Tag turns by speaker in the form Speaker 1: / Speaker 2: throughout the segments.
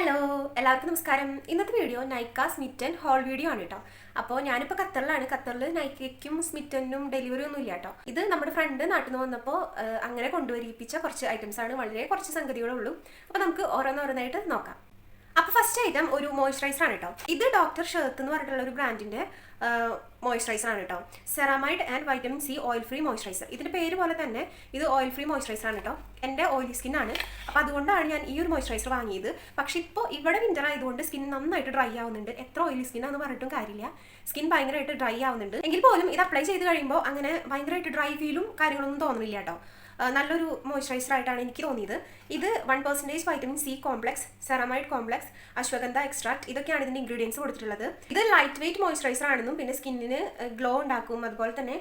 Speaker 1: Hello എല്ലാവർക്കും നമസ്കാരം. ഇന്നത്തെ video Nykaa smitten haul video ആണ് കേട്ടോ അപ്പോൾ ഞാനിപ്പോൾ ഖത്തറിലാണ്. ഖത്തറിൽ നൈക്കയ്ക്കും സ്മിറ്റനും ഡെലിവറി ഒന്നും ഇല്ല കേട്ടോ ഇത് നമ്മുടെ ഫ്രണ്ട് നാട്ടിൽ നിന്ന് വന്നപ്പോൾ അങ്ങനെ കൊണ്ടുവരിപ്പിച്ച കുറച്ച് ഐറ്റംസ് ആണ്. വളരെ കുറച്ച് സംഗതികളേ ഉള്ളൂ. അപ്പോൾ നമുക്ക് ഓരോന്നോരോന്നായിട്ട് നോക്കാം. അപ്പോൾ ഫസ്റ്റ് ഐറ്റം ഒരു മോയ്സ്ചറൈസർ ആണ് കേട്ടോ ഇത് ഡോക്ടർ ഷേർത്ത് എന്ന് പറഞ്ഞിട്ടുള്ള ഒരു ബ്രാൻഡിന്റെ മോയ്സ്ചറൈസർ ആണ് കേട്ടോ ceramide and vitamin C oil free moisturiser ഇതിന്റെ പേര് പോലെ തന്നെ ഇത് ഓയിൽ ഫ്രീ മോയ്സ്ചറൈസർ ആണ് കേട്ടോ എന്റെ ഓയിലി സ്കിൻ ആണ്. അപ്പോൾ അതുകൊണ്ടാണ് ഞാൻ ഈ ഒരു മോയ്സ്ചറൈസർ വാങ്ങിയത്. പക്ഷേ ഇപ്പോൾ ഇവിടെ വിന്റർ ആയതുകൊണ്ട് സ്കിൻ നന്നായിട്ട് ഡ്രൈ ആവുന്നുണ്ട്. എത്ര ഓയിലി ആണെന്ന് പറഞ്ഞിട്ടും കാര്യമില്ല. സ്കിൻ ഭയങ്കരമായിട്ട് ഡ്രൈ ആവുന്നുണ്ട്. എങ്കിൽ പോലും ഇത് അപ്ലൈ ചെയ്ത് കഴിയുമ്പോൾ അങ്ങനെ ഭയങ്കരമായിട്ട് ഡ്രൈ ഫീലും കാര്യങ്ങളൊന്നും തോന്നുന്നില്ല കേട്ടോ നല്ലൊരു മോയ്സ്ചറൈസർ ആയിട്ടാണ് എനിക്ക് തോന്നിയത്. ഇത് one percentage vitamin C complex ceramide complex ashwagandha extract ഇതൊക്കെയാണ് ഇതിന്റെ ഇൻഗ്രീഡിയൻസ് കൊടുത്തിട്ടുള്ളത്. ഇത് ലൈറ്റ് വെയിറ്റ് മോയ്സ്ചറൈസർ ആണെന്നും പിന്നെ സ്കിന്നിന് ഗ്ലോ ഉണ്ടാക്കും അതുപോലെ തന്നെ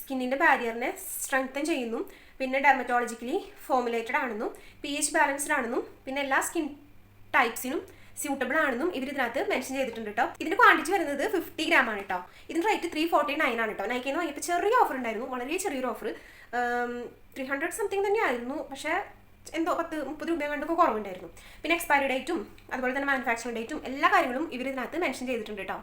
Speaker 1: സ്കിന്നിന്റെ ബാരിയറിനെ സ്ട്രെങ്തൻ ചെയ്യുന്നു. പിന്നെ ഡെർമറ്റോളജിക്കലി ഫോമുലേറ്റഡ് ആണെന്നും പി എച്ച് ബാലൻസ്ഡ് ആണെന്നും പിന്നെ എല്ലാ സ്കിൻ ടൈപ്സിനും സ്യൂട്ടബിൾ ആണെന്നും ഇവർ ഇതിനകത്ത് മെൻഷൻ ചെയ്തിട്ടുണ്ട് കേട്ടോ ഇതിന്റെ ക്വാണ്ടിറ്റി വരുന്നത് ഫിഫ്റ്റി ഗ്രാം ആണ് കേട്ടോ ഇതിന്റെ റേറ്റ് ത്രീ ഫോർട്ടി നയൻ ആണ് കേട്ടോ നൈക്കിന്ന് വാങ്ങിയപ്പോൾ ചെറിയ ഓഫർ ഉണ്ടായിരുന്നു. വളരെ ചെറിയൊരു ഓഫർ ത്രീ ഹൺഡ്രഡ് സംതിങ് തന്നെയായിരുന്നു. പക്ഷേ എന്തോ പത്ത് മുപ്പത് രൂപ കണ്ടൊക്കെ കുറവുണ്ടായിരുന്നു. പിന്നെ എക്സ്പയറി ഡേറ്റും അതുപോലെ തന്നെ മാനുഫാക്ചറിംഗ് ഡേറ്റും എല്ലാ കാര്യങ്ങളും ഇവർ ഇതിനകത്ത് മെൻഷൻ ചെയ്തിട്ടുണ്ട് കേട്ടോ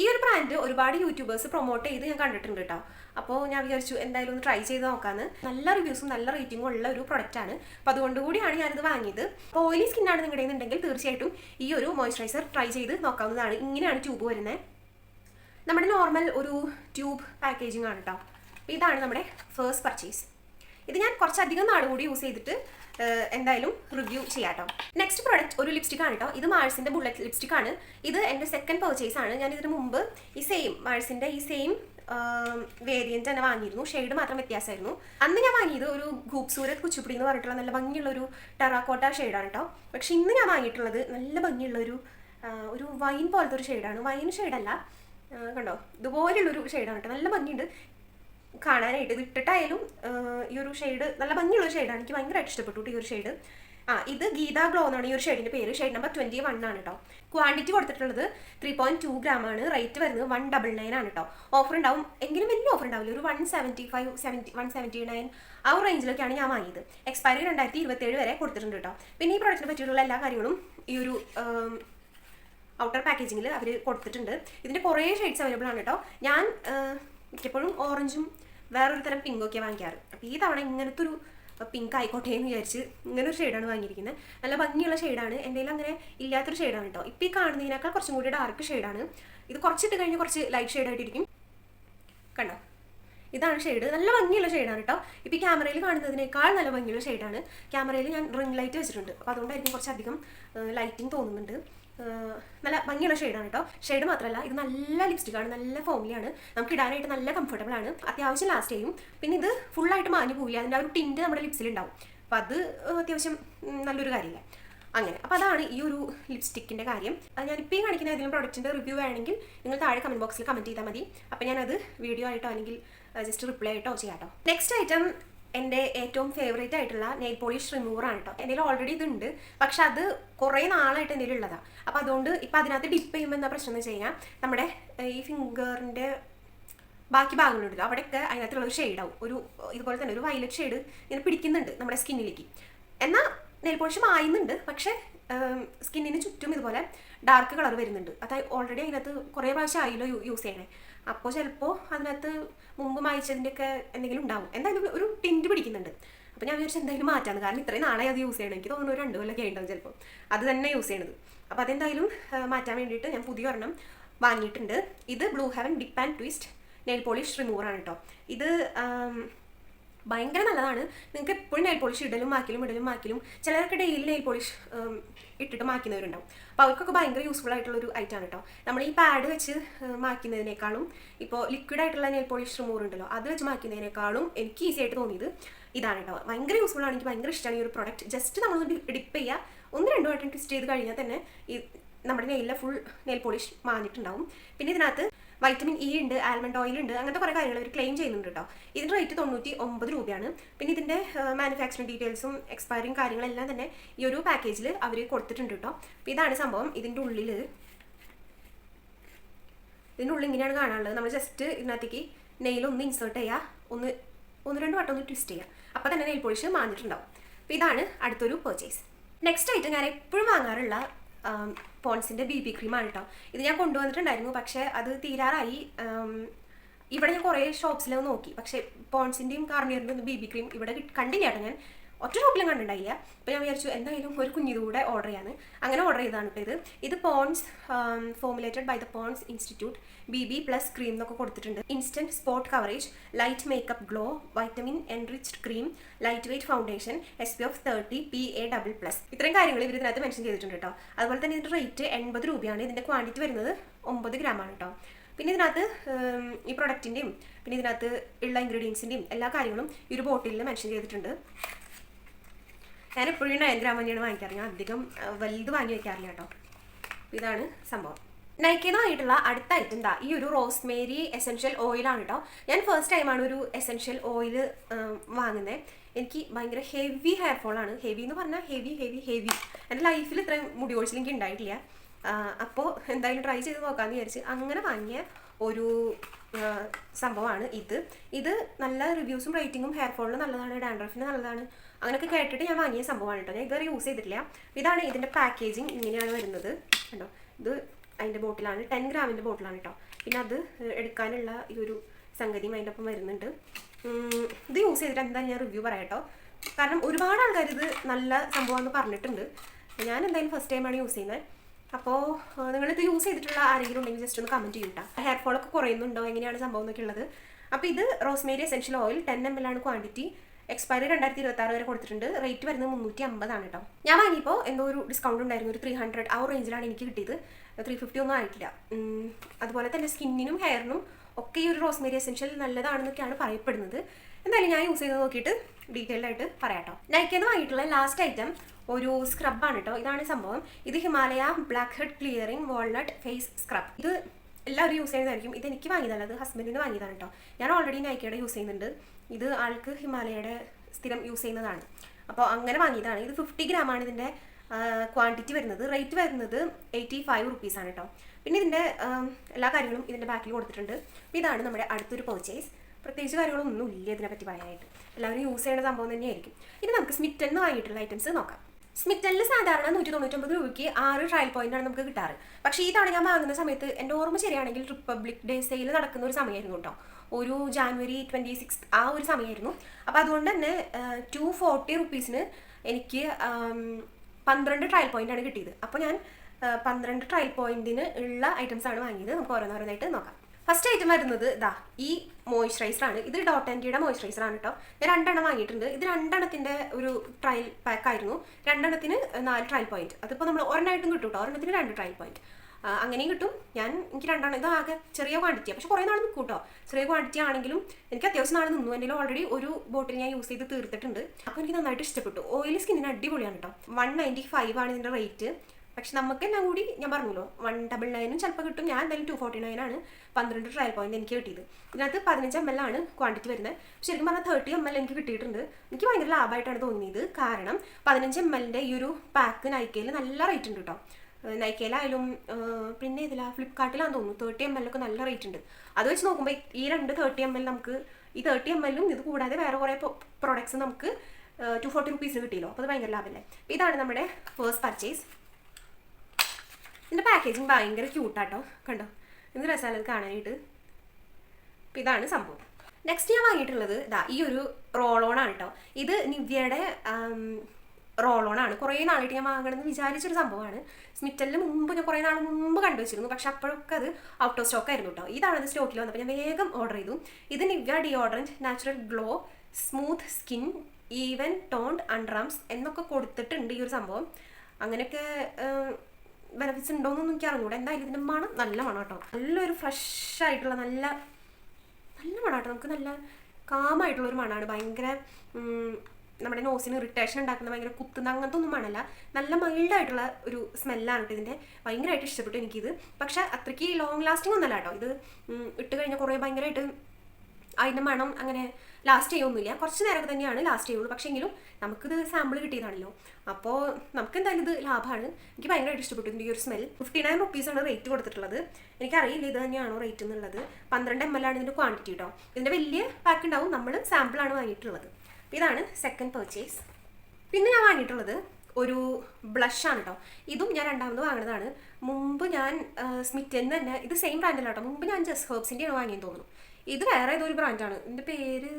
Speaker 1: ഈ ഒരു ബ്രാൻഡ് ഒരുപാട് യൂട്യൂബേഴ്സ് പ്രൊമോട്ട് ചെയ്ത് ഞാൻ കണ്ടിട്ടുണ്ട് കേട്ടോ അപ്പോൾ ഞാൻ വിചാരിച്ചു എന്തായാലും ഒന്ന് ട്രൈ ചെയ്ത് നോക്കാന്ന്. നല്ല റിവ്യൂസും നല്ല റേറ്റിംഗും ഉള്ള ഒരു പ്രൊഡക്റ്റ് ആണ്. അപ്പോൾ അതുകൊണ്ട് കൂടിയാണ് ഞാനിത് വാങ്ങിയത്. അപ്പോൾ ഓയിലി സ്കിന്നാണ് നിങ്ങളുടെ ഉണ്ടെങ്കിൽ തീർച്ചയായിട്ടും ഈ ഒരു മോയ്സ്ചറൈസർ ട്രൈ ചെയ്ത് നോക്കാവുന്നതാണ്. ഇങ്ങനെയാണ് ട്യൂബ് വരുന്നത് നമ്മുടെ നോർമൽ ഒരു ട്യൂബ് പാക്കേജിംഗ് ആണ് കേട്ടോ അപ്പോൾ ഇതാണ് നമ്മുടെ ഫേസ്റ്റ് പർച്ചേസ് ഇത് ഞാൻ കുറച്ചധികം നാൾ കൂടി യൂസ് ചെയ്തിട്ട് എന്തായാലും റിവ്യൂ ചെയ്യാം കേട്ടോ നെക്സ്റ്റ് പ്രോഡക്റ്റ് ഒരു ലിപ്സ്റ്റിക് ആണ് കേട്ടോ ഇത് മാഴ്സിന്റെ ബുള്ളറ്റ് ലിപ്സ്റ്റിക് ആണ്. ഇത് എന്റെ സെക്കൻഡ് പർച്ചേസ് ആണ്. ഞാൻ ഇതിന് മുമ്പ് ഈ സെയിം മാഴ്സിന്റെ ഈ സെയിം വേരിയന്റ് തന്നെ വാങ്ങിയിരുന്നു. ഷെയ്ഡ് മാത്രം വ്യത്യാസമായിരുന്നു. അന്ന് ഞാൻ വാങ്ങിയത് ഒരു ഗൂപ്സൂരത് കുച്ചിപ്പിടി എന്ന് പറഞ്ഞിട്ടുള്ള നല്ല ഭംഗിയുള്ള ഒരു ടെറാക്കോട്ട ഷെയ്ഡാണ് കേട്ടോ പക്ഷെ ഇന്ന് ഞാൻ വാങ്ങിയിട്ടുള്ളത് നല്ല ഭംഗിയുള്ള ഒരു ഒരു വൈൻ പോലത്തെ ഒരു ഷെയ്ഡാണ് വൈൻ ഷെയ്ഡല്ല കണ്ടോ? ഇതുപോലെയുള്ളൊരു ഷെയ്ഡാണ് കേട്ടോ നല്ല ഭംഗിയുണ്ട്. കാണാനായിട്ട്. ഇത് ഇട്ടിട്ടായാലും ഈ ഒരു ഷെയ്ഡ് നല്ല ഭംഗിയുള്ള ഷെയ്ഡാണ് എനിക്ക് ഭയങ്കരമായിട്ട് ഇഷ്ടപ്പെട്ടു ഈ ഒരു ഷെയ്ഡ് ആ ഇത് ഗീത ഗ്ലോ എന്നാണ് ഈ ഒരു ഷെയ്ഡിന്റെ പേര്. ഷെയ്ഡ് നമ്പർ ട്വന്റി വൺ ആണ് കേട്ടോ ക്വാണ്ടിറ്റി കൊടുത്തിട്ടുള്ളത് ത്രീ പോയിന്റ് ടു ഗ്രാം ആണ്. റേറ്റ് വരുന്നത് വൺ ഡബിൾ നയൻ ആണ് കേട്ടോ ഓഫർ ഉണ്ടാവും. എങ്കിലും വലിയ ഓഫർ ഉണ്ടാവില്ല. ഒരു one seventy five seventy one seventy nine ആ ഒരു റേഞ്ചിലൊക്കെയാണ് ഞാൻ വാങ്ങിയത്. എക്സ്പയറി രണ്ടായിരത്തി ഇരുപത്തേഴ് വരെ കൊടുത്തിട്ടുണ്ട് കേട്ടോ പിന്നെ ഈ പ്രോഡക്റ്റിനെ പറ്റിയുള്ള എല്ലാ കാര്യങ്ങളും ഈ ഒരു ഔട്ടർ പാക്കേജിങ്ങിൽ അവർ കൊടുത്തിട്ടുണ്ട്. ഇതിന്റെ കുറേ ഷെയ്ഡ്സ് അവൈലബിൾ ആണ് കേട്ടോ ഞാൻ മിക്കപ്പോഴും ഓറഞ്ചും വേറൊരു തരം പിങ്കൊക്കെ വാങ്ങിക്കാറ്. അപ്പോൾ ഈ തവണ ഇങ്ങനത്തെ ഒരു പിങ്ക് ആയിക്കോട്ടെ എന്ന് വിചാരിച്ച് ഇങ്ങനെ ഒരു ഷെയ്ഡാണ് വാങ്ങിയിരിക്കുന്നത് നല്ല ഭംഗിയുള്ള ഷെയ്ഡാണ് എന്തെങ്കിലും അങ്ങനെ ഇല്ലാത്തൊരു ഷെയ്ഡാണ് കേട്ടോ ഇപ്പോൾ ഈ കാണുന്നതിനേക്കാൾ കുറച്ചും കൂടി ഡാർക്ക് ഷെയ്ഡാണ് ഇത് കുറച്ചിട്ട് കഴിഞ്ഞ് കുറച്ച് ലൈറ്റ് ഷെയ്ഡായിട്ടിരിക്കും കണ്ടോ? ഇതാണ് ഷെയ്ഡ് നല്ല ഭംഗിയുള്ള ഷെയ്ഡാണ് കേട്ടോ ഇപ്പോൾ ക്യാമറയിൽ കാണുന്നതിനേക്കാൾ നല്ല ഭംഗിയുള്ള ഷെയ്ഡാണ് ക്യാമറയിൽ ഞാൻ റിംഗ് ലൈറ്റ് വെച്ചിട്ടുണ്ട്. അപ്പോൾ അതുകൊണ്ടായിരിക്കും കുറച്ചധികം ലൈറ്റിംഗ് തോന്നുന്നുണ്ട്. നല്ല ഭംഗിയുള്ള ഷെയ്ഡാണ് കേട്ടോ ഷെയ്ഡ് മാത്രമല്ല ഇത് നല്ല ലിപ്സ്റ്റിക്കാണ് നല്ല ഫോമിലാണ് നമുക്ക് ഇടാനായിട്ട് നല്ല കംഫർട്ടബിൾ ആണ്. അത്യാവശ്യം ലാസ്റ്റ് ചെയ്യും. പിന്നെ ഇത് ഫുള്ളായിട്ട് മാഞ്ഞു പോവില്ല. അതിന്റെ ആ ഒരു ടിന്റ് നമ്മുടെ ലിപ്സിൽ ഉണ്ടാവും അപ്പോൾ അത് അത്യാവശ്യം നല്ലൊരു കാര്യമില്ല അങ്ങനെ. അപ്പോൾ അതാണ് ഈ ഒരു ലിപ്സ്റ്റിക്കിന്റെ കാര്യം. ഞാനിപ്പോൾ ഈ കാണിക്കുന്ന ഏതെങ്കിലും പ്രൊഡക്റ്റിന്റെ റിവ്യൂ വേണമെങ്കിൽ നിങ്ങൾ താഴെ കമന്റ് ബോക്സിൽ കമന്റ് ചെയ്താൽ മതി. അപ്പോൾ ഞാനത് വീഡിയോ ആയിട്ടോ അല്ലെങ്കിൽ ജസ്റ്റ് റിപ്ലൈ ആയിട്ടോ ചെയ്യാം കേട്ടോ നെക്സ്റ്റ് ഐറ്റം എന്റെ ഏറ്റവും ഫേവറേറ്റ് ആയിട്ടുള്ള നെയിൽ പോളിഷ് റിമൂവറാണ് കേട്ടോ എന്റെ ഓൾറെഡി ഇതുണ്ട്. പക്ഷെ അത് കുറേ നാളായിട്ട് എന്റെ ഉള്ളതാണ് അപ്പോൾ അതുകൊണ്ട് ഇപ്പോൾ അതിനകത്ത് ഡിപ്പ് ചെയ്യുമ്പോൾ എന്താ പ്രശ്നം എന്ന് വെച്ച് കഴിഞ്ഞാൽ നമ്മുടെ ഈ ഫിംഗറിന്റെ ബാക്കി ഭാഗങ്ങളുണ്ടല്ലോ അവിടെയൊക്കെ അതിനകത്തുള്ള ഒരു ഷെയ്ഡാവും ഒരു ഇതുപോലെ തന്നെ ഒരു വയലറ്റ് ഷെയ്ഡ് ഇങ്ങനെ പിടിക്കുന്നുണ്ട് നമ്മുടെ സ്കിന്നിലേക്ക് എന്നാൽ നെയിൽ പോളിഷ് മായുന്നുണ്ട്. പക്ഷേ സ്കിന്നിന് ചുറ്റും ഇതുപോലെ ഡാർക്ക് കളർ വരുന്നുണ്ട്. അതായത് ഓൾറെഡി അതിനകത്ത് കുറേ പ്രാവശ്യം ആയില്ലോ യൂസ് ചെയ്യണേ. അപ്പോൾ ചിലപ്പോൾ അതിനകത്ത് മുമ്പ് മായിച്ചതിന്റെയൊക്കെ എന്തെങ്കിലും ഉണ്ടാവും. എന്തായാലും ഒരു ടിന്റ് പിടിക്കുന്നുണ്ട്. അപ്പോൾ ഞാൻ വിചാരിച്ചു എന്തായാലും മാറ്റാണ് കാരണം ഇത്രയും നാളെ അത് യൂസ് ചെയ്യണം. എനിക്ക് തോന്നുന്നു ഒരു രണ്ട് കൊല്ലമൊക്കെ ഉണ്ടാവും ചിലപ്പോൾ അത് തന്നെ യൂസ് ചെയ്യണത്. അപ്പോൾ അതെന്തായാലും മാറ്റാൻ വേണ്ടിയിട്ട് ഞാൻ പുതിയ ഒരെണ്ണം വാങ്ങിയിട്ടുണ്ട്. ഇത് blue heaven dip and twist nail polish remover ആണ് കേട്ടോ ഇത് ഭയങ്കര നല്ലതാണ്. നിങ്ങൾക്ക് എപ്പോഴും നെയിൽ പോളിഷ് ഇടലും മാക്കിലും ഇടലും മാക്കിലും ചിലർക്ക് ഡെയിലി നെയിൽ പോളിഷ് ഇട്ടിട്ട് മാക്കുന്നവരുണ്ടാവും അപ്പോൾ അവർക്കൊക്കെ ഭയങ്കര യൂസ്ഫുൾ ആയിട്ടുള്ള ഒരു ഐറ്റം ആണ് കേട്ടോ നമ്മൾ ഈ പാഡ് വെച്ച് മാക്കുന്നതിനേക്കാളും ഇപ്പോൾ ലിക്വിഡ് ആയിട്ടുള്ള നെയിൽ പോളിഷ് റിമൂവർ ഉണ്ടല്ലോ അത് വെച്ച് മാക്കുന്നതിനേക്കാളും എനിക്ക് ഈസി ആയിട്ട് തോന്നിയത് ഇതാണ് കേട്ടോ ഭയങ്കര യൂസ്ഫുൾ ആണ് എനിക്ക് ഭയങ്കര ഇഷ്ടമാണ് ഈ ഒരു പ്രോഡക്റ്റ് ജസ്റ്റ് നമ്മളൊന്ന് ഡിപ്പ് ചെയ്യുക ഒന്ന് രണ്ടു വട്ടം ട്വിസ്റ്റ് ചെയ്ത് കഴിഞ്ഞാൽ തന്നെ ഈ നമ്മുടെ നെയിലിലെ ഫുൾ നെയിൽ പോളിഷ് മാഞ്ഞിട്ടുണ്ടാവും. പിന്നെ ഇതിനകത്ത് വൈറ്റമിൻ ഇ ഉണ്ട് ആൽമണ്ട് ഓയിൽ ഉണ്ട് അങ്ങനത്തെ കുറേ കാര്യങ്ങൾ അവർ ക്ലെയിം ചെയ്യുന്നുണ്ട് കേട്ടോ ഇതിന്റെ റേറ്റ് തൊണ്ണൂറ്റി ഒമ്പത് രൂപയാണ്. പിന്നെ ഇതിന്റെ മാനുഫാക്ചറിങ് ഡീറ്റെയിൽസും എക്സ്പയറിങ് കാര്യങ്ങളെല്ലാം തന്നെ ഈ ഒരു പാക്കേജിൽ അവർ കൊടുത്തിട്ടുണ്ട് കേട്ടോ അപ്പോൾ ഇതാണ് സംഭവം. ഇതിന്റെ ഉള്ളിൽ ഇതിന്റെ ഉള്ളിൽ ഇങ്ങനെയാണ് കാണാനുള്ളത്. നമ്മൾ ജസ്റ്റ് ഇതിനകത്തേക്ക് നെയിൽ ഒന്ന് ഇൻസേർട്ട് ചെയ്യുക ഒന്ന് ഒന്ന് രണ്ട് വട്ടം ഒന്ന് ട്വിസ്റ്റ് ചെയ്യുക അപ്പോൾ തന്നെ നെയിൽ പോളിഷ് മാഞ്ഞിട്ടുണ്ടാവും. അപ്പോൾ ഇതാണ് അടുത്തൊരു പർച്ചേസ് നെക്സ്റ്റ് ആയിട്ട് ഞാൻ എപ്പോഴും വാങ്ങാറുള്ള പോൺസിന്റെ ബി ബി ക്രീമാണ് കേട്ടോ ഇത് ഞാൻ കൊണ്ടുവന്നിട്ടുണ്ടായിരുന്നു പക്ഷേ അത് തീരാറായി. ഇവിടെ ഞാൻ കുറേ ഷോപ്സിൽ നോക്കി. പക്ഷേ പോൺസിന്റെയും കാർണിയറിന്റെ ബി ബി ക്രീം ഇവിടെ കണ്ടില്ല കേട്ടോ ഞാൻ. ഒറ്റ ഷോപ്പിലും കണ്ടിട്ടുണ്ടായില്ല. അപ്പോൾ ഞാൻ വിചാരിച്ചു എന്തായാലും ഒരു കുഞ്ഞിലൂടെ ഓർഡർ ചെയ്യാന്ന് അങ്ങനെ ഓർഡർ ചെയ്താണ് കേട്ടോ ഇത്. ഇത് Pond's formulated by the Pond's institute B B plus cream എന്നൊക്കെ കൊടുത്തിട്ടുണ്ട്. Instant spot coverage light makeup glow vitamin enriched cream light weight foundation S P of thirty P A double plus ഇത്രയും കാര്യങ്ങൾ ഇവർ ഇതിനകത്ത് മെൻഷൻ ചെയ്തിട്ടുണ്ട് കേട്ടോ. അതുപോലെ തന്നെ ഇതിന്റെ റേറ്റ് എൺപത് രൂപയാണ്. ഇതിന്റെ ക്വാണ്ടിറ്റി വരുന്നത് ഒമ്പത് ഗ്രാമാണ് കേട്ടോ. പിന്നെ ഇതിനകത്ത് ഈ പ്രൊഡക്റ്റിന്റെയും പിന്നെ ഇതിനകത്ത് ഉള്ള ഇൻഗ്രീഡിയൻസിന്റെയും എല്ലാ കാര്യങ്ങളും ഈ ഒരു ബോട്ടിലിൽ മെൻഷൻ ചെയ്തിട്ടുണ്ട്. ഞാൻ എപ്പോഴും നയൻ തന്നെയാണ് വാങ്ങിക്കാറ് ഞാൻ അധികം വലുത് വാങ്ങി വെക്കാറില്ല കേട്ടോ. ഇതാണ് സംഭവം. നൈക്കേന്ന് വാങ്ങിയിട്ടുള്ള അടുത്ത ഐറ്റം എന്താ ഈ ഒരു റോസ്മേരി എസെൻഷ്യൽ ഓയിലാണ് കേട്ടോ. ഞാൻ ഫസ്റ്റ് ടൈമാണ് ഒരു എസെൻഷ്യൽ ഓയിൽ വാങ്ങുന്നത് എനിക്ക് ഭയങ്കര ഹെവി ഹെയർ ഫോളാണ് ഹെവി എന്ന് പറഞ്ഞാൽ ഹെവി ഹെവി ഹെവി എന്റെ ലൈഫിൽ ഇത്രയും മുടി കൊഴിച്ചിൽ എനിക്ക് ഉണ്ടായിട്ടില്ല അപ്പോൾ എന്തായാലും ട്രൈ ചെയ്ത് നോക്കാമെന്ന് വിചാരിച്ച് അങ്ങനെ വാങ്ങിയ ഒരു സംഭവമാണ് ഇത്. ഇത് നല്ല റിവ്യൂസും റേറ്റിങ്ങും ഹെയർ ഫോളിന് നല്ലതാണ് ഡാൻഡ്രഫിന് നല്ലതാണ്. അങ്ങനെയൊക്കെ കേട്ടിട്ട് ഞാൻ വാങ്ങിയ സംഭവമാണ് കേട്ടോ. ഞാൻ ഇതുവരെ യൂസ് ചെയ്തിട്ടില്ല. ഇതാണ് ഇതിന്റെ പാക്കേജിങ് ഇങ്ങനെയാണ് വരുന്നത്. കണ്ടോ? ഇത് അതിന്റെ ബോട്ടിലാണ് ടെൻ ഗ്രാമിന്റെ ബോട്ടിലാണ് കേട്ടോ. പിന്നെ അത് എടുക്കാനുള്ള ഈ ഒരു സംഗതിയും അതിന്റെ ഒപ്പം വരുന്നുണ്ട്. ഇത് യൂസ് ചെയ്തിട്ട് എന്തായാലും ഞാൻ റിവ്യൂ പറയാം കേട്ടോ. കാരണം ഒരുപാട് ആൾക്കാർ ഇത് നല്ല സംഭവമാണെന്ന് പറഞ്ഞിട്ടുണ്ട്. ഞാൻ എന്തായാലും ഫസ്റ്റ് ടൈമാണ് യൂസ് ചെയ്യുന്നത്. അപ്പോൾ നിങ്ങളിത് യൂസ് ചെയ്തിട്ടുള്ള ആരെങ്കിലും ഉണ്ടെങ്കിൽ ജസ്റ്റ് ഒന്ന് കമന്റ് ചെയ്യൂട്ടാ ഹെയർ ഫോളൊക്കെ കുറയുന്നുണ്ടോ? എങ്ങനെയാണ് സംഭവം എന്നൊക്കെ ഉള്ളത്. അപ്പോൾ ഇത് rosemary essential oil ten M ആണ് ക്വാണ്ടിറ്റി എക്സ്പയറി രണ്ടായിരത്തി ഇരുപത്തി ആറ് വരെ കൊടുത്തിട്ടുണ്ട്. റേറ്റ് വരുന്നത് മുന്നൂറ്റി അമ്പതാണ് കേട്ടോ ഞാൻ വാങ്ങിയപ്പോൾ എന്തോ ഒരു ഡിസ്കൗണ്ട് ഉണ്ടായിരുന്നു. ഒരു ത്രീ ഹൺഡ്രഡ് ആ റേഞ്ചിലാണ് എനിക്ക് കിട്ടിയത്. ത്രീ ഫിഫ്റ്റി ഒന്നും ആയിട്ടില്ല. അതുപോലെ തന്നെ സ്കിന്നിനും ഹെയറിനും ഒക്കെ ഈ ഒരു റോസ്മേരി എസെൻഷ്യൽ നല്ലതാണെന്നൊക്കെയാണ് പറയപ്പെടുന്നത്. എന്തായാലും ഞാൻ യൂസ് ചെയ്ത് നോക്കിയിട്ട് ഡീറ്റെയിൽഡ് ആയിട്ട് പറയാട്ടോ നൈക്കേന്ന് വാങ്ങിയിട്ടുള്ള ലാസ്റ്റ് ഐറ്റം ഒരു സ്ക്രബാണ് കേട്ടോ ഇതാണ് സംഭവം. ഇത് Himalaya black head clearing walnut face scrub ഇത് എല്ലാവരും യൂസ് ചെയ്യുന്നതായിരിക്കും. ഇത് എനിക്ക് വാങ്ങിയതല്ല അത് ഹസ്ബൻഡിന് വാങ്ങിയതാണ് കേട്ടോ ഞാൻ ഓൾറെഡി നൈക്കയുടെ യൂസ് ചെയ്യുന്നുണ്ട്. ഇത് ആൾക്ക് ഹിമാലയയുടെ സ്ഥിരം യൂസ് ചെയ്യുന്നതാണ്. അപ്പോൾ അങ്ങനെ വാങ്ങിയതാണ്. ഇത് ഫിഫ്റ്റി ഗ്രാമാണ് ഇതിന്റെ ക്വാണ്ടിറ്റി വരുന്നത്. റേറ്റ് വരുന്നത് എയ്റ്റി ഫൈവ് റുപ്പീസാണ് കേട്ടോ പിന്നെ ഇതിന്റെ എല്ലാ കാര്യങ്ങളും ഇതിന്റെ ബാക്കിൽ കൊടുത്തിട്ടുണ്ട്. അപ്പോൾ ഇതാണ് നമ്മുടെ അടുത്തൊരു പർച്ചേസ് പ്രത്യേകിച്ച് കാര്യങ്ങളൊന്നും ഇല്ല ഇതിനെപ്പറ്റി പറയാനായിട്ട്. എല്ലാവരും യൂസ് ചെയ്യുന്ന സംഭവം തന്നെയായിരിക്കും. ഇനി നമുക്ക് സ്മിറ്റൻ എന്ന് വാങ്ങിയിട്ടുള്ള ഐറ്റംസ് നോക്കാം. സ്മിറ്റനിൽ സാധാരണ നൂറ്റി തൊണ്ണൂറ്റൊമ്പത് രൂപയ്ക്ക് ആറ് ട്രയൽ പോയിന്റാണ് നമുക്ക് കിട്ടാറ്. പക്ഷേ ഈ തവണ ഞാൻ വാങ്ങുന്ന സമയത്ത് എന്റെ ഓർമ്മ ശരിയാണെങ്കിൽ റിപ്പബ്ലിക് ഡേ സെയിൽ നടക്കുന്ന ഒരു സമയമായിരുന്നു കേട്ടോ. ഒരു ജാനുവരി ട്വന്റി സിക്സ് ആ ഒരു സമയമായിരുന്നു. അപ്പോൾ അതുകൊണ്ട് തന്നെ ടു ഫോർട്ടി റുപ്പീസിന് എനിക്ക് പന്ത്രണ്ട് ട്രയൽ പോയിന്റാണ് കിട്ടിയത്. അപ്പോൾ ഞാൻ പന്ത്രണ്ട് ട്രയൽ പോയിന്റിന് ഉള്ള ഐറ്റംസ് ആണ് വാങ്ങിയത്. നമുക്ക് ഓരോന്നോരോന്നായിട്ട് നോക്കാം. ഫസ്റ്റ് ഐറ്റം വരുന്നത് ഇതാ ഈ മോയ്സ്ചറൈസർ ആണ്. ഇത് ഡോട്ട് ആന്റിയുടെ മോയ്സ്ചറൈസർ ആണ് കേട്ടോ ഞാൻ രണ്ടെണ്ണം വാങ്ങിയിട്ടുണ്ട്. ഇത് രണ്ടെണ്ണത്തിന്റെ ഒരു ട്രയൽ പാക്ക് ആയിരുന്നു. രണ്ടെണ്ണത്തിന് നാല് ട്രയൽ പോയിന്റ് അതിപ്പോൾ നമ്മൾ ഒരെണ്ണമായിട്ടും കിട്ടും കേട്ടോ ഒരെണ്ണത്തിന് രണ്ട് ട്രയൽ പോയിന്റ് അങ്ങനെയും കിട്ടും. ഞാൻ എനിക്ക് രണ്ടെണ്ണം. ഇത് ആകെ ചെറിയ ക്വാണ്ടിറ്റി പക്ഷെ കുറേ നാൾ നിൽക്കും കേട്ടോ ചെറിയ ക്വാണ്ടിറ്റി ആണെങ്കിലും എനിക്ക് അത്യാവശ്യം നാൾ നിന്നു. എന്റെ ഓൾറെഡി ഒരു ബോട്ടിൽ ഞാൻ യൂസ് ചെയ്ത് തീർത്തിട്ടുണ്ട്. അപ്പോൾ എനിക്ക് നന്നായിട്ട് ഇഷ്ടപ്പെട്ടു. ഓയിൽ സ്കിന്നിന് അടിപൊളിയാണ് കേട്ടോ വൺ നയന്റി ഫൈവ് ആണ് ഇതിന്റെ റേറ്റ് പക്ഷെ നമുക്ക് എല്ലാം കൂടി ഞാൻ പറഞ്ഞല്ലോ വൺ ഡബിൾ നയനും ചിലപ്പോൾ കിട്ടും. ഞാൻ എന്തായാലും ടു ഫോർട്ടി നയൻ ആണ് പന്ത്രണ്ട് ട്രയൽ പോയിന്റ് എനിക്ക് കിട്ടിയത്. ഇതിനകത്ത് പതിനഞ്ച് എം എൽ ആണ് ക്വാണ്ടിറ്റി വരുന്നത് ശരിക്കും പറഞ്ഞാൽ തേർട്ടി എം എൽ എനിക്ക് കിട്ടിയിട്ടുണ്ട്. എനിക്ക് ഭയങ്കര ലാഭമായിട്ടാണ് തോന്നിയത്. കാരണം പതിനഞ്ച് എം എല്ലിന്റെ ഈ ഒരു പാക്ക് നൈക്കയിൽ നല്ല റേറ്റ് ഉണ്ട് കേട്ടോ നൈക്കയിലായാലും പിന്നെ ഇതിലാ ഫ്ലിപ്കാർട്ടിലാന്ന് തോന്നുന്നു. തേർട്ടി എം എല്ലൊക്കെ നല്ല റേറ്റ് ഉണ്ട്. അത് വെച്ച് നോക്കുമ്പോൾ ഈ രണ്ട് തേർട്ടി എം എൽ നമുക്ക് ഈ തേർട്ടി എം എല്ലും ഇത് കൂടാതെ വേറെ കുറേ പ്രോഡക്ട്സ് നമുക്ക് ടു ഫോർട്ടി റുപ്പീസിന് കിട്ടിയല്ലോ. അപ്പോൾ അത് ഭയങ്കര ലാഭമല്ലേ ഇതാണ് നമ്മുടെ ഫേസ്റ്റ് പർച്ചേസ് ഇതിന്റെ പാക്കേജിങ് ഭയങ്കര ക്യൂട്ടാട്ടോ കണ്ടോ? എന്ത് രസമാണ് ഇത് കാണാനായിട്ട്? അപ്പം ഇതാണ് സംഭവം. നെക്സ്റ്റ് ഞാൻ വാങ്ങിയിട്ടുള്ളത് ഇതാ ഈ ഒരു റോളോൺ ആണ് കേട്ടോ ഇത് നിവ്യയുടെ റോളോൺ ആണ്. കുറേ നാളായിട്ട് ഞാൻ വാങ്ങണമെന്ന് വിചാരിച്ചൊരു സംഭവമാണ്. സ്മിറ്റലിന് മുമ്പ് ഞാൻ കുറേ നാൾ മുമ്പ് കണ്ടുവച്ചിരുന്നു. പക്ഷെ അപ്പോഴൊക്കെ അത് ഔട്ട് ഓഫ് സ്റ്റോക്ക് ആയിരുന്നു കേട്ടോ ഇതാണ് അത് സ്റ്റോക്കിൽ വന്നപ്പോൾ ഞാൻ വേഗം ഓർഡർ ചെയ്തു. ഇത് Nivea deodorant natural glow smooth skin even toned underarms എന്നൊക്കെ കൊടുത്തിട്ടുണ്ട് ഈ ഒരു സംഭവം. അങ്ങനെയൊക്കെ ബെനഫിറ്റ്സ് ഉണ്ടോയെന്നൊന്നും എനിക്ക് അറിഞ്ഞൂടെ എന്തായാലും ഇതിന്റെ മണം നല്ല മണം കേട്ടോ നല്ലൊരു ഫ്രഷ് ആയിട്ടുള്ള നല്ല നല്ല മണം കേട്ടോ നമുക്ക് നല്ല കാമായിട്ടുള്ളൊരു മണമാണ് ഭയങ്കര നമ്മുടെ നോസിന് ഇറിറ്റേഷൻ ഉണ്ടാക്കുന്ന ഭയങ്കര കുത്തുന്ന അങ്ങനത്തെ ഒന്നും മണല്ല. നല്ല മൈൽഡായിട്ടുള്ള ഒരു സ്മെല്ലാണ് കേട്ടോ ഇതിന്റെ ഭയങ്കരമായിട്ട് ഇഷ്ടപ്പെട്ടു എനിക്കിത്. പക്ഷെ അത്രയ്ക്ക് ലോങ് ലാസ്റ്റിംഗ് ഒന്നല്ല കേട്ടോ. ഇത് ഇട്ട് കഴിഞ്ഞാൽ കുറേ ഭയങ്കരമായിട്ട് അതിന്റെ മണം അങ്ങനെ ലാസ്റ്റ് ചെയ്യൊന്നുമില്ല. കുറച്ച് നേരമൊക്കെ തന്നെയാണ് ലാസ്റ്റ് ചെയ്യുള്ളൂ. പക്ഷേ എങ്കിലും നമുക്കിത് സാമ്പിൾ കിട്ടിയതാണല്ലോ. അപ്പോൾ നമുക്ക് എന്തായാലും ഇത് ലാഭമാണ് എനിക്ക് ഭയങ്കരമായിട്ട് ഇഷ്ടപ്പെട്ടു. ഇതിന്റെ ഈ ഒരു സ്മെൽ ഫിഫ്റ്റി നയൻ റുപ്പീസാണ് റേറ്റ് കൊടുത്തിട്ടുള്ളത്. എനിക്കറിയില്ല ഇത് തന്നെയാണോ റേറ്റ് എന്നുള്ളത്. പന്ത്രണ്ട് എം എൽ ആണ് ഇതിന്റെ ക്വാണ്ടിറ്റി കേട്ടോ ഇതിന്റെ വലിയ പാക്ക് ഉണ്ടാവും. നമ്മൾ സാമ്പിളാണ് വാങ്ങിയിട്ടുള്ളത്. അപ്പോൾ ഇതാണ് സെക്കൻഡ് പർച്ചേസ് പിന്നെ ഞാൻ വാങ്ങിയിട്ടുള്ളത് ഒരു ബ്ലഷാണ് കേട്ടോ ഇതും ഞാൻ രണ്ടാമത് വാങ്ങുന്നതാണ്. മുമ്പ് ഞാൻ സ്മിറ്റൻ തന്നെ ഇത് സെയിം ബ്രാൻഡല്ല കേട്ടോ മുമ്പ് ഞാൻ ജസ്റ്റ് ഹെർബ്സിന്റെയാണ് വാങ്ങിയെന്ന് തോന്നുന്നു. ഇത് വേറെ ഒരു ബ്രാൻഡാണ് ഇതിന്റെ പേര്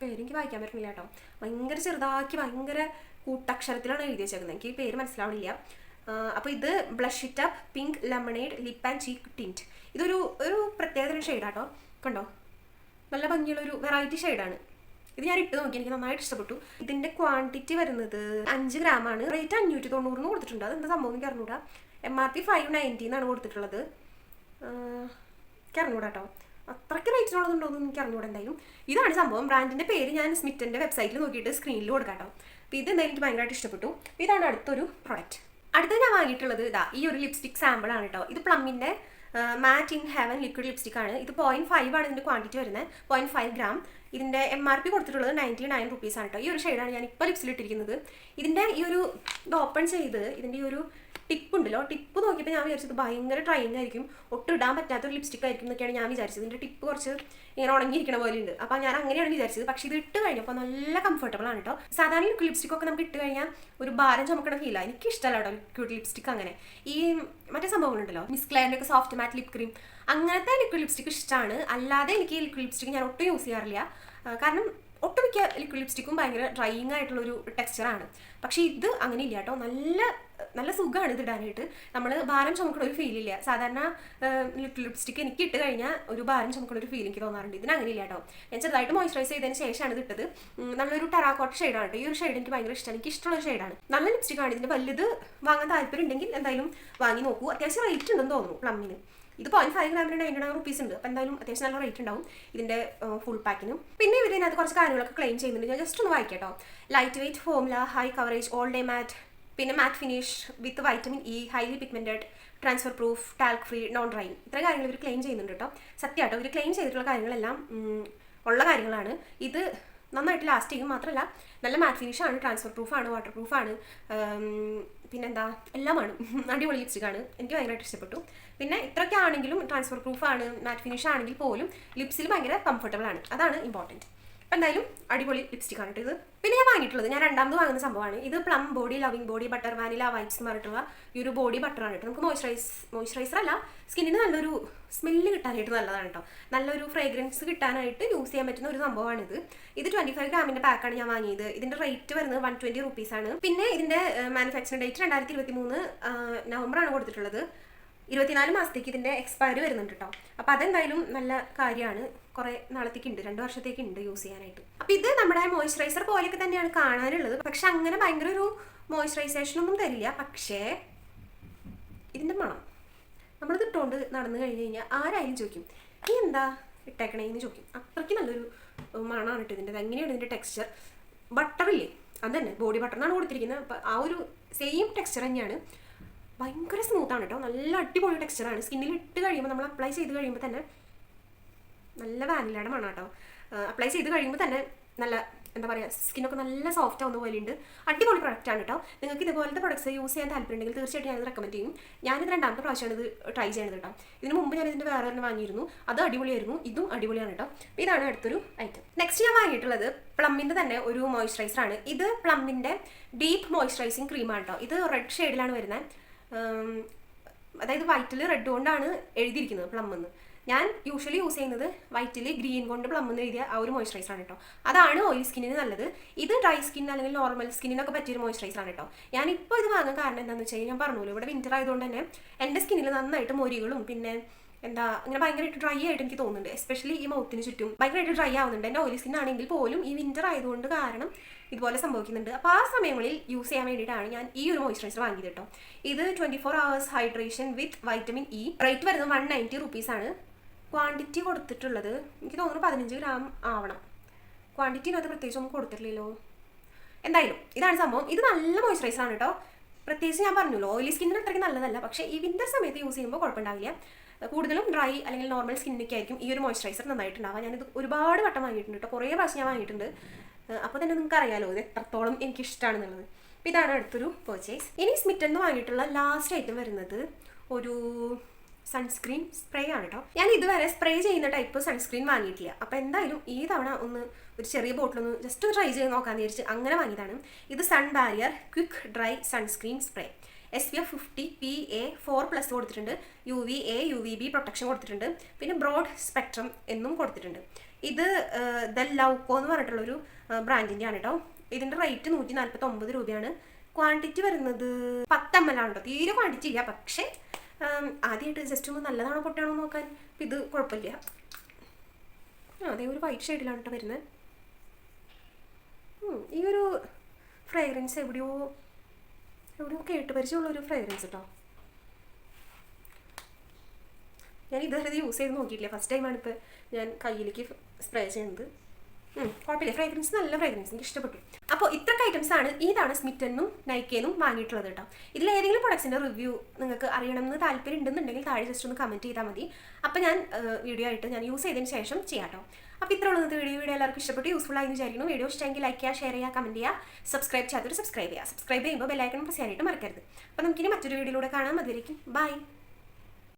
Speaker 1: പേര് എനിക്ക് വായിക്കാൻ പറ്റുന്നില്ല കേട്ടോ. ഭയങ്കര ചെറുതാക്കി ഭയങ്കര കൂട്ടക്ഷരത്തിലാണ് എഴുതി വെച്ചേക്കുന്നത്. എനിക്ക് പേര് മനസ്സിലാവണില്ല. അപ്പോൾ ഇത് blush up pink lemonade lip and cheek tint ഇതൊരു ഒരു പ്രത്യേകതരം ഷെയ്ഡാട്ടോ കണ്ടോ? നല്ല ഭംഗിയുള്ള ഒരു വെറൈറ്റി ഷെയ്ഡാണ് ഇത് ഞാൻ ഇട്ട് നോക്കി. എനിക്ക് നന്നായിട്ട് ഇഷ്ടപ്പെട്ടു. ഇതിന്റെ ക്വാണ്ടിറ്റി വരുന്നത് അഞ്ച് ഗ്രാം ആണ്. റേറ്റ് അഞ്ഞൂറ്റി തൊണ്ണൂറിന് കൊടുത്തിട്ടുണ്ട്. അത് എന്താ സംഭവം എനിക്ക് അറിഞ്ഞൂടാ M R P five ninety എന്നാണ് കൊടുത്തിട്ടുള്ളത്. എനിക്ക് അറിഞ്ഞൂടാ കേട്ടോ അത്രയ്ക്ക് റേറ്റിനുള്ളതുണ്ടോ എന്ന് എനിക്ക് അറിഞ്ഞൂടെ എന്തായാലും. ഇതാണ് സംഭവം. ബ്രാൻഡിന്റെ പേര് ഞാൻ സ്മിറ്റിന്റെ വെബ്സൈറ്റിൽ നോക്കിയിട്ട് സ്ക്രീനിൽ കൊടുക്കാട്ടോ അപ്പോൾ ഇത് എന്തായാലും എനിക്ക് ഭയങ്കരമായിട്ട് ഇഷ്ടപ്പെട്ടു. ഇതാണ് അടുത്തൊരു പ്രൊഡക്റ്റ് അടുത്ത ഞാൻ വാങ്ങിയിട്ടുള്ളത് ഇതാ ഈ ഒരു ലിപ്സ്റ്റിക് സാമ്പിൾ ആണ് കേട്ടോ ഇത് പ്ലമ്മിന്റെ matte in heaven liquid lipstick ആണ്. ഇത് പോയിന്റ് ഫൈവ് ആണ് ഇതിന്റെ ക്വാണ്ടിറ്റി വരുന്നത്. പോയിന്റ് ഫൈവ് ഗ്രാം ഇതിന്റെ എം ആർ പി കൊടുത്തിട്ടുള്ളത് നയന്റി നയൻ റുപ്പീസ് ആണ് കേട്ടോ ഈ ഒരു ഷെയ്ഡാണ് ഞാൻ ഇപ്പോൾ ലിപ്സിൽ ഇട്ടിരിക്കുന്നത്. ഇതിന്റെ ഈ ഒരു ഇത് ഓപ്പൺ ചെയ്ത് ഇതിന്റെ ഈ ഒരു ടിപ്പ് ഉണ്ടല്ലോ ടിപ്പ് നോക്കിയപ്പോൾ ഞാൻ വിചാരിച്ചത് ഭയങ്കര ട്രെയിൻ ആയിരിക്കും. ഒട്ടും ഇടാൻ പറ്റാത്ത ഒരു ലിപ്സ്റ്റിക് ആയിരിക്കും എന്നൊക്കെയാണ് ഞാൻ വിചാരിച്ചത്. ഇതിന്റെ ടിപ്പ് കുറച്ച് ഇങ്ങനെ ഉണങ്ങിയിരിക്കണ പോലെ ഉണ്ട് അപ്പോൾ ഞാൻ അങ്ങനെയാണ് വിചാരിച്ചത്. പക്ഷേ ഇത് ഇട്ട് കഴിഞ്ഞപ്പോൾ നല്ല കംഫർട്ടബിൾ ആണ് കേട്ടോ സാധാരണ ലിക്വിഡ് ലിപ്സ്റ്റിക് ഒക്കെ നമുക്ക് ഇട്ട് കഴിഞ്ഞാൽ ഒരു ഭാരം ചുമക്കണ ഫീല എനിക്ക് ഇഷ്ടമല്ല കേട്ടോ ലിക്വിഡ് ലിപ്സ്റ്റിക് അങ്ങനെ. ഈ മറ്റേ സംഭവങ്ങളുണ്ടല്ലോ. മിസ് ക്ലയറിന്റെ ഒക്കെ സോഫ്റ്റ് മാറ്റ് ലിപ് ക്രീം അങ്ങനത്തെ ലിക്വിഡ് ലിപ്സ്റ്റിക് ഇഷ്ടമാണ് അല്ലാതെ എനിക്ക് ലിക്വിഡ് ലിപ്സ്റ്റിക് ഞാൻ ഒട്ടും യൂസ് ചെയ്യാറില്ല. കാരണം ഒട്ടുമിക്ക ലിക്വിഡ് ലിപ്സ്റ്റിക്കും ഭയങ്കര ഡ്രൈയിങ് ആയിട്ടുള്ള ഒരു ടെക്സ്ചറാണ് പക്ഷേ ഇത് അങ്ങനെ ഇല്ല കേട്ടോ. നല്ല നല്ല സുഖമാണ് ഇത് ഇടാനായിട്ട്. നമ്മൾ ഭാരം ചുമക്കണ ഒരു ഫീൽ ഇല്ല. സാധാരണ ലിക്വിഡ് ലിപ്സ്റ്റിക് എനിക്ക് ഇട്ട് കഴിഞ്ഞാൽ ഒരു ഭാരം ചുമക്കണ ഒരു ഫീൽ തോന്നാറുണ്ട്. ഇതിന് അങ്ങനെ ഇല്ല കേട്ടോ. ഞാൻ ചെറുതായിട്ട് മോയ്സ്ചറൈസ് ചെയ്തതിന് ശേഷമാണ് ഇത് ഇട്ടത്. നല്ലൊരു ടെറാക്കോട്ട ഷെയ്ഡാണ് ഈ ഒരു ഷെയ്ഡ് എനിക്ക് ഭയങ്കര ഇഷ്ടമാണ്. എനിക്ക് ഇഷ്ടമുള്ള ഷെയ്ഡാണ് നല്ല ലിപ്സ്റ്റിക്കാണ് ഇതിന് വലുത് വാങ്ങാൻ താല്പര്യം ഉണ്ടെങ്കിൽ എന്തായാലും വാങ്ങി നോക്കൂ. അത്യാവശ്യം റേറ്റ് ഉണ്ടെന്ന് തോന്നുന്നു പ്ലമ്മിന് ഇത് പോയിന്റ് ഫൈവ് ഗ്രാമിന് നയന്റി നയൻ റുപ്പീസ് ഉണ്ട്. അപ്പോൾ എന്തായാലും അത്യാവശ്യം നല്ല റേറ്റ് ഉണ്ടാവും ഇതിന്റെ ഫുൾ പാക്കിനും പിന്നെ ഇവർ ഇതിനകത്ത് കുറച്ച് കാര്യങ്ങളൊക്കെ ക്ലെയിം ചെയ്യുന്നുണ്ട്. ഞാൻ ജസ്റ്റ് ഒന്ന് വായിക്കാം വായിക്കട്ടോ. Light weight formula high coverage all day matte പിന്നെ matte finish with vitamin E highly pigmented transfer proof talc free non dry ഇത്ര കാര്യങ്ങൾ ഇവർ ക്ലെയിം ചെയ്യുന്നുണ്ട് കേട്ടോ. സത്യമാട്ടോ ഇവർ ക്ലെയിം ചെയ്തിട്ടുള്ള കാര്യങ്ങളെല്ലാം ഉള്ള കാര്യങ്ങളാണ്. ഇത് നന്നായിട്ട് ലാസ്റ്റ് ചെയ്യും മാത്രമല്ല നല്ല മാറ്റ് ഫിനിഷാണ് ട്രാൻസ്ഫർ പ്രൂഫാണ് വാട്ടർ പ്രൂഫാണ് പിന്നെന്താ എല്ലാമാണ്. അടിപൊളി ലിപ്സ്റ്റിക് ആണ്. എനിക്ക് ഭയങ്കരമായിട്ട് ഇഷ്ടപ്പെട്ടു. പിന്നെ ഇത്രയൊക്കെ ആണെങ്കിലും ട്രാൻസ്ഫർ പ്രൂഫാണ് മാറ്റ് ഫിനിഷ് ആണെങ്കിൽ പോലും ലിപ്സിൽ ഭയങ്കര കംഫർട്ടബിൾ ആണ്. അതാണ് ഇമ്പോർട്ടന്റ് എന്തായാലും അടിപൊളി ലിപ്സ്റ്റിക് ആണ് ഇത്. പിന്നെ ഞാൻ വാങ്ങിയിട്ടുള്ളത് ഞാൻ രണ്ടാമത് വാങ്ങുന്ന സംഭവമാണ്. ഇത് Plum body loving body butter vanilla whites എന്ന് പറഞ്ഞിട്ടുള്ള ഈ ഒരു ബോഡി ബട്ടർ ആണ് കേട്ടോ. നമുക്ക് മോയ്സ്ചറൈസ് മോയ്സ്ചറൈസർ അല്ല സ്കിന്നിന് നല്ലൊരു സ്മെല്ല് കിട്ടാനായിട്ട് നല്ലതാണ് കേട്ടോ. നല്ലൊരു ഫ്രേഗ്രൻസ് കിട്ടാനായിട്ട് യൂസ് ചെയ്യാൻ പറ്റുന്ന ഒരു സംഭവമാണിത് ഇത്. ട്വന്റി ഫൈവ് ഗ്രാമിന്റെ പാക്കാണ് ഞാൻ വാങ്ങിയത്. ഇതിന്റെ റേറ്റ് വരുന്നത് വൺ ട്വന്റി റുപ്പീസ് ആണ്. പിന്നെ ഇതിന്റെ മാനുഫാക്ചറിംഗ് ഡേറ്റ് രണ്ടായിരത്തി ഇരുപത്തി മൂന്ന് നവംബറാണ് കൊടുത്തിട്ടുള്ളത്. ഇരുപത്തിനാല് മാസത്തേക്ക് ഇതിന്റെ എക്സ്പയറി വരുന്നുണ്ട് കേട്ടോ. അപ്പൊ അതെന്തായാലും നല്ല കാര്യമാണ്. കുറെ നാളത്തേക്ക് ഉണ്ട് രണ്ട് വർഷത്തേക്ക് ഉണ്ട് യൂസ് ചെയ്യാനായിട്ട്. അപ്പൊ ഇത് നമ്മുടെ മോയ്സ്ചറൈസർ പോലെയൊക്കെ തന്നെയാണ് കാണാനുള്ളത്. പക്ഷെ അങ്ങനെ ഭയങ്കര ഒരു മോയ്സ്ചറൈസേഷൻ ഒന്നും തരില്ല. പക്ഷേ ഇതിന്റെ മണം. നമ്മളിത് ഇട്ടുകൊണ്ട് നടന്നു കഴിഞ്ഞ് കഴിഞ്ഞാൽ ആരായാലും ചോദിക്കും നീ എന്താ ഇട്ടേക്കണേ? എന്ന് ചോദിക്കും. അത്രയ്ക്ക് നല്ലൊരു മണമാണ് കേട്ടോ ഇതിന്റെ എങ്ങനെയാണ് ഇതിന്റെ ടെക്സ്ചർ ബട്ടറില്ലേ അത് തന്നെ. ബോഡി ബട്ടറിനാണ് കൊടുത്തിരിക്കുന്നത്. അപ്പം ആ ഒരു സെയിം ടെക്സ്ചർ തന്നെയാണ്. ഭയങ്കര സ്മൂത്താണ് കേട്ടോ. നല്ല അടിപൊളി ടെക്സ്ചറാണ് സ്കിന്നിൽ ഇട്ട് കഴിയുമ്പോൾ നമ്മൾ അപ്ലൈ ചെയ്ത് കഴിയുമ്പോൾ തന്നെ നല്ല വാനിലയുടെ മണം കേട്ടോ. അപ്ലൈ ചെയ്ത് കഴിയുമ്പോൾ തന്നെ നല്ല എന്താ പറയുക സ്കിന്നൊക്കെ നല്ല സോഫ്റ്റ് ആവുന്ന പോലെ ഉണ്ട് അടിപൊളി പ്രൊഡക്റ്റ് ആണ് കേട്ടോ. നിങ്ങൾക്ക് ഇതുപോലത്തെ പ്രൊഡക്ട്സ് യൂസ് ചെയ്യാൻ താല്പര്യമുണ്ടെങ്കിൽ തീർച്ചയായിട്ടും ഞാനത് റെക്കമെൻഡ് ചെയ്യും. ഞാനിത് രണ്ടാമത്തെ പ്രാവശ്യമാണ് ഇത് ട്രൈ ചെയ്യണത് കേട്ടോ. ഇതിന് മുമ്പ് ഞാൻ ഇതിന്റെ വേറെ തന്നെ വാങ്ങിയിരുന്നു. അത് അടിപൊളിയായിരുന്നു. ഇതും അടിപൊളിയാണ് കേട്ടോ. അപ്പോൾ ഇതാണ് അടുത്തൊരു ഐറ്റം നെക്സ്റ്റ് ഞാൻ വാങ്ങിയിട്ടുള്ളത് പ്ലമ്മിന്റെ തന്നെ ഒരു മോയ്സ്ചറൈസർ ആണ്. ഇത് പ്ലമ്മിന്റെ ഡീപ്പ് മോയ്സ്ചറൈസിങ് ക്രീമാണ് കേട്ടോ. ഇത് റെഡ് ഷെയ്ഡിലാണ് വരുന്നത്. അതായത് വൈറ്റിൽ റെഡ് കൊണ്ടാണ് എഴുതിയിരിക്കുന്നത് പ്ലം എന്ന്. ഞാൻ യൂഷ്വലി യൂസ് ചെയ്യുന്നത് വൈറ്റിൽ ഗ്രീൻ കൊണ്ട് പ്ലം എന്ന് എഴുതിയ ആ ഒരു മോയ്സ്ചറൈസർ ആണ് കേട്ടോ അതാണ് ഓയിൽ സ്കിന്നിന് നല്ലത്. ഇത് ഡ്രൈ സ്കിൻ അല്ലെങ്കിൽ നോർമൽ സ്കിന്നിനൊക്കെ പറ്റിയൊരു മോയ്സ്ചറൈസർ ആണ് കേട്ടോ ഞാൻ ഇപ്പോൾ ഇത് വാങ്ങാൻ കാരണം എന്താണെന്ന് വെച്ച് കഴിഞ്ഞാൽ ഞാൻ പറഞ്ഞല്ലോ ഇവിടെ വിന്റർ ആയതുകൊണ്ട് തന്നെ എന്റെ സ്കിന്നിൽ നന്നായിട്ട് മൊരികളും പിന്നെ എന്താ ഇങ്ങനെ ഭയങ്കരമായിട്ട് ഡ്രൈ ആയിട്ട് എനിക്ക് തോന്നുന്നുണ്ട്. എസ്പെഷ്യലി ഈ മൗത്തിന് ചുറ്റും ഭയങ്കരമായിട്ട് ഡ്രൈ ആവുന്നുണ്ട്. എന്റെ ഓയിൽ സ്കിൻ പോലും ഈ വിന്റർ ആയതുകൊണ്ട് കാരണം ഇതുപോലെ സംഭവിക്കുന്നുണ്ട്. അപ്പോൾ ആ സമയങ്ങളിൽ യൂസ് ചെയ്യാൻ വേണ്ടിയിട്ടാണ് ഞാൻ ഈ ഒരു മോയ്സ്ചറൈസർ വാങ്ങിയത് കേട്ടോ ഇത് twenty four hours hydration with vitamin E rate വരുന്നത് വൺ നയന്റി റുപ്പീസ് ആണ്. ക്വാണ്ടിറ്റി കൊടുത്തിട്ടുള്ളത് എനിക്ക് തോന്നുന്നു പതിനഞ്ച് ഗ്രാം ആവണം. ക്വാണ്ടിറ്റിനകത്ത് പ്രത്യേകിച്ച് ഒന്നും കൊടുത്തിട്ടില്ലല്ലോ. എന്തായാലും ഇതാണ് സംഭവം. ഇത് നല്ല മോയ്സ്ചറൈസർ ആണ് കേട്ടോ. പ്രത്യേകിച്ച് ഞാൻ പറഞ്ഞല്ലോ ഓയിലി സ്കിന്നിന് അത്രയ്ക്ക് നല്ലതല്ല. പക്ഷേ ഈ വിന്റർ സമയത്ത് യൂസ് ചെയ്യുമ്പോൾ കുഴപ്പമുണ്ടാവില്ല. കൂടുതലും ഡ്രൈ അല്ലെങ്കിൽ നോർമൽ സ്കിന്നൊക്കെ ആയിരിക്കും ഈ ഒരു മോയ്സ്ചറൈസർ നന്നായിട്ടുണ്ടാവുക. ഞാനിത് ഒരുപാട് വട്ടം വാങ്ങിയിട്ടുണ്ട് കേട്ടോ. കുറേ പ്രാവശ്യം ഞാൻ വാങ്ങിയിട്ടുണ്ട്. അപ്പോൾ തന്നെ നിങ്ങൾക്ക് അറിയാലോ ഇത് എത്രത്തോളം എനിക്ക് ഇഷ്ടമാണെന്നുള്ളത് അപ്പോൾ ഇതാണ് അടുത്തൊരു പർച്ചേസ് ഇനി സ്മിറ്റെന്ന് വാങ്ങിയിട്ടുള്ള ലാസ്റ്റ് ഐറ്റം വരുന്നത് ഒരു സൺസ്ക്രീൻ സ്പ്രേ ആണ് കേട്ടോ ഞാൻ ഇതുവരെ സ്പ്രേ ചെയ്യുന്ന ടൈപ്പ് സൺസ്ക്രീൻ വാങ്ങിയിട്ടില്ല. അപ്പോൾ എന്തായാലും ഈ തവണ ഒന്ന് ഒരു ചെറിയ ബോട്ടിൽ ഒന്ന് ജസ്റ്റ് ട്രൈ ചെയ്ത് നോക്കാൻ വിചാരിച്ച് അങ്ങനെ വാങ്ങിയതാണ്. ഇത് sun barrier quick dry sunscreen spray S P F fifty P A four plus കൊടുത്തിട്ടുണ്ട്. U V A U V B protection കൊടുത്തിട്ടുണ്ട്. പിന്നെ ബ്രോഡ് സ്പെക്ട്രം എന്നും കൊടുത്തിട്ടുണ്ട്. ഇത് ദ ലൗക്കോ എന്ന് പറഞ്ഞിട്ടുള്ളൊരു ബ്രാൻഡിന്റെ ആണ് കേട്ടോ ഇതിന്റെ റേറ്റ് നൂറ്റി നാൽപ്പത്തി ഒമ്പത് രൂപയാണ് ക്വാണ്ടിറ്റി വരുന്നത് ആണ് കേട്ടോ തീരെ ക്വാണ്ടിറ്റി ഇല്ല. പക്ഷേ ആദ്യമായിട്ട് ജസ്റ്റ് ഒന്ന് നല്ലതാണോ പൊട്ടാണോ നോക്കാൻ? അപ്പം ഇത് കുഴപ്പമില്ല. അതേ ഒരു വൈറ്റ് ഷെയ്ഡിലാണ് കേട്ടോ വരുന്നത്. ഈ ഒരു ഫ്രേഗ്രൻസ് എവിടെയോ എവിടെയോ കേട്ട് പരിചയമുള്ള ഒരു ഫ്രേഗ്രൻസ് കേട്ടോ ഞാൻ ഇതുവരെ യൂസ് ചെയ്ത് നോക്കിയിട്ടില്ല. ഫസ്റ്റ് ടൈമാണ് ഇപ്പോൾ ഞാൻ കയ്യിലേക്ക് സ്പ്രേ ചെയ്യുന്നത്. കുഴപ്പമില്ല. ഫ്രേഗ്രൻസ് നല്ല ഫ്രേഗ്രൻസ് എനിക്ക് ഇഷ്ടപ്പെട്ടു. അപ്പോൾ ഇത്രയൊക്കെ ഐറ്റംസ് ആണ് ഇതാണ് സ്മിറ്റനും നൈക്കേന്നും വാങ്ങിയിട്ടുള്ളത് കേട്ടോ. ഇതിൽ ഏതെങ്കിലും പ്രൊഡക്ട്സിന്റെ റിവ്യൂ നിങ്ങൾക്ക് അറിയണമെന്ന് താല്പര്യം ഉണ്ടെന്നുണ്ടെങ്കിൽ താഴെ ജസ്റ്റ് ഒന്ന് കമന്റ് ചെയ്താൽ മതി. അപ്പോൾ ഞാൻ വീഡിയോ ആയിട്ട് ഞാൻ യൂസ് ചെയ്തതിന് ശേഷം ചെയ്യാം കേട്ടോ. അപ്പോൾ ഇത്ര ഉള്ളത് വീഡിയോ വീഡിയോ എല്ലാവർക്കും ഇഷ്ടപ്പെട്ടു യൂസ്ഫുൾ ആയി വിചാരിക്കുന്നു. വീഡിയോ ഇഷ്ടമെങ്കിൽ ലൈക്ക് ചെയ്യുക ഷെയർ ചെയ്യുക കമന്റ് ചെയ്യുക സബ്സ്ക്രൈബ് ചെയ്യാത്തൊരു സബ്സ്ക്രൈബ് ചെയ്യുക. സബ്സ്ക്രൈബ് ചെയ്യുമ്പോൾ ബെല്ലൈക്കൺ പ്രസ് ചെയ്യാനായിട്ട് മറക്കരുത്. അപ്പോൾ നമുക്കിനി മറ്റൊരു വീഡിയോയിലൂടെ കാണാം. അതുവരേക്കും ബൈ